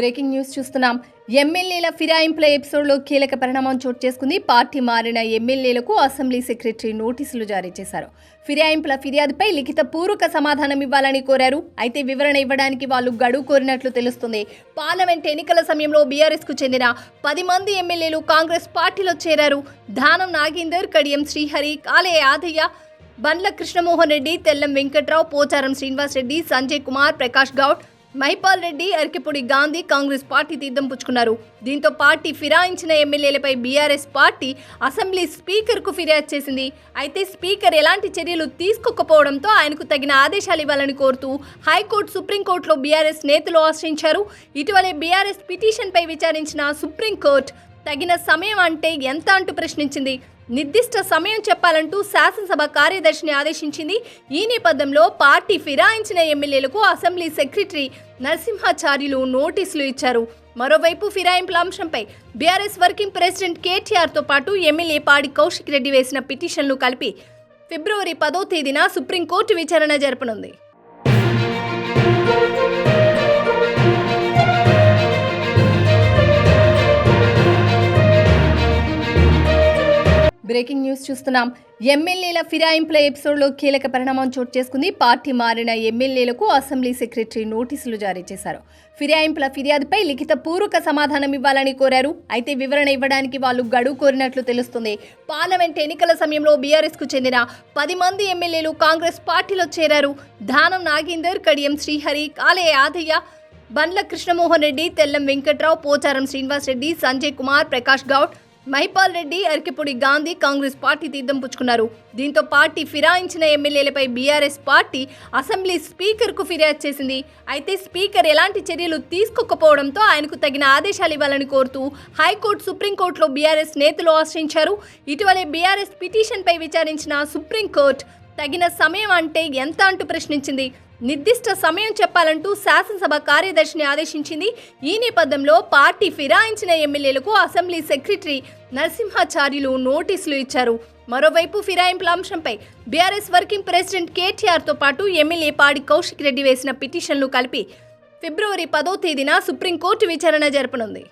Breaking news చూస్తున్నాం. ఎమ్మెల్యేల ఫిరాయింపుల ఎపిసోడ్లో కీలక పరిణామం చోటు చేసుకుంది. పార్టీ మారిన ఎమ్మెల్యేలకు అసెంబ్లీ సెక్రటరీ నోటీసులు జారీ చేశారు. ఫిరాయింపుల ఫిర్యాదుపై లిఖిత పూర్వక సమాధానం ఇవ్వాలని కోరారు. అయితే వివరణ ఇవ్వడానికి వాళ్ళు గడువు కోరినట్లు తెలుస్తుంది. పార్లమెంట్ ఎన్నికల సమయంలో బీఆర్ఎస్కు చెందిన పది మంది ఎమ్మెల్యేలు కాంగ్రెస్ పార్టీలో చేరారు. దానం నాగేందర్ కడియం శ్రీహరి కాలే యాదయ్య బండ్ల కృష్ణమోహన్ రెడ్డి తెల్లం వెంకట్రావు పోచారం శ్రీనివాస్ రెడ్డి సంజయ్ కుమార్ ప్రకాష్ గౌడ్ మహిపాల్ రెడ్డి అరకిపూడి గాంధీ కాంగ్రెస్ పార్టీ తీర్థం పుచ్చుకున్నారు. దీంతో పార్టీ ఫిరాయించిన ఎమ్మెల్యేలపై బీఆర్ఎస్ పార్టీ అసెంబ్లీ స్పీకర్కు ఫిర్యాదు చేసింది. అయితే స్పీకర్ ఎలాంటి చర్యలు తీసుకోకపోవడంతో ఆయనకు తగిన ఆదేశాలు ఇవ్వాలని కోరుతూ హైకోర్టు సుప్రీంకోర్టులో బీఆర్ఎస్ నేతలు ఆశ్రయించారు. ఇటీవలే బీఆర్ఎస్ పిటిషన్పై విచారించిన సుప్రీంకోర్టు తగిన సమయం అంటే ఎంత అంటూ ప్రశ్నించింది. నిర్దిష్ట సమయం చెప్పాలంటూ శాసనసభ కార్యదర్శిని ఆదేశించింది. ఈ నేపథ్యంలో పార్టీ ఫిరాయించిన ఎమ్మెల్యేలకు అసెంబ్లీ సెక్రటరీ నరసింహాచార్యులు నోటీసులు ఇచ్చారు. మరోవైపు ఫిరాయింపుల అంశంపై బీఆర్ఎస్ వర్కింగ్ ప్రెసిడెంట్ కేటీఆర్తో పాటు ఎమ్మెల్యే పాడి కౌశిక్ రెడ్డి వేసిన పిటిషన్లు కలిపి ఫిబ్రవరి పదో తేదీన సుప్రీంకోర్టు విచారణ జరపనుంది. బ్రేకింగ్ న్యూస్ చూస్తున్నాం. ఎమ్మెల్యేల ఫిరాయింపుల ఎపిసోడ్లో కీలక పరిణామం చోటు చేసుకుంది. పార్టీ మారిన ఎమ్మెల్యేలకు అసెంబ్లీ సెక్రటరీ నోటీసులు జారీ చేశారు. ఫిరాయింపుల ఫిర్యాదుపై లిఖిత పూర్వక సమాధానం ఇవ్వాలని కోరారు. అయితే వివరణ ఇవ్వడానికి వాళ్ళు గడువు కోరినట్లు తెలుస్తుంది. పార్లమెంట్ ఎన్నికల సమయంలో బీఆర్ఎస్కు చెందిన పది మంది ఎమ్మెల్యేలు కాంగ్రెస్ పార్టీలో చేరారు. దానం నాగేందర్ కడియం శ్రీహరి కాలే యాదయ్య బండ్ల కృష్ణమోహన్ రెడ్డి తెల్లం వెంకట్రావు పోచారం శ్రీనివాస్ రెడ్డి సంజయ్ కుమార్ ప్రకాష్ గౌడ్ మహిపాల్ రెడ్డి అరకిపూడి గాంధీ కాంగ్రెస్ పార్టీ తీర్థం పుచ్చుకున్నారు. దీంతో పార్టీ ఫిరాయించిన ఎమ్మెల్యేలపై బీఆర్ఎస్ పార్టీ అసెంబ్లీ స్పీకర్కు ఫిర్యాదు చేసింది. అయితే స్పీకర్ ఎలాంటి చర్యలు తీసుకోకపోవడంతో ఆయనకు తగిన ఆదేశాలు ఇవ్వాలని కోరుతూ హైకోర్టు సుప్రీంకోర్టులో బీఆర్ఎస్ నేతలు ఆశ్రయించారు. ఇటీవలే బీఆర్ఎస్ పిటిషన్పై విచారించిన సుప్రీంకోర్టు తగిన సమయం అంటే ఎంత అంటూ ప్రశ్నించింది. నిర్దిష్ట సమయం చెప్పాలంటూ శాసనసభ కార్యదర్శిని ఆదేశించింది. ఈ నేపథ్యంలో పార్టీ ఫిరాయించిన ఎమ్మెల్యేలకు అసెంబ్లీ సెక్రటరీ నరసింహాచార్యులు నోటీసులు ఇచ్చారు. మరోవైపు ఫిరాయింపుల అంశంపై బీఆర్ఎస్ వర్కింగ్ ప్రెసిడెంట్ కేటీఆర్తో పాటు ఎమ్మెల్యే పాడి కౌశిక్ రెడ్డి వేసిన పిటిషన్లు కలిపి ఫిబ్రవరి పదో తేదీన సుప్రీంకోర్టు విచారణ జరపనుంది.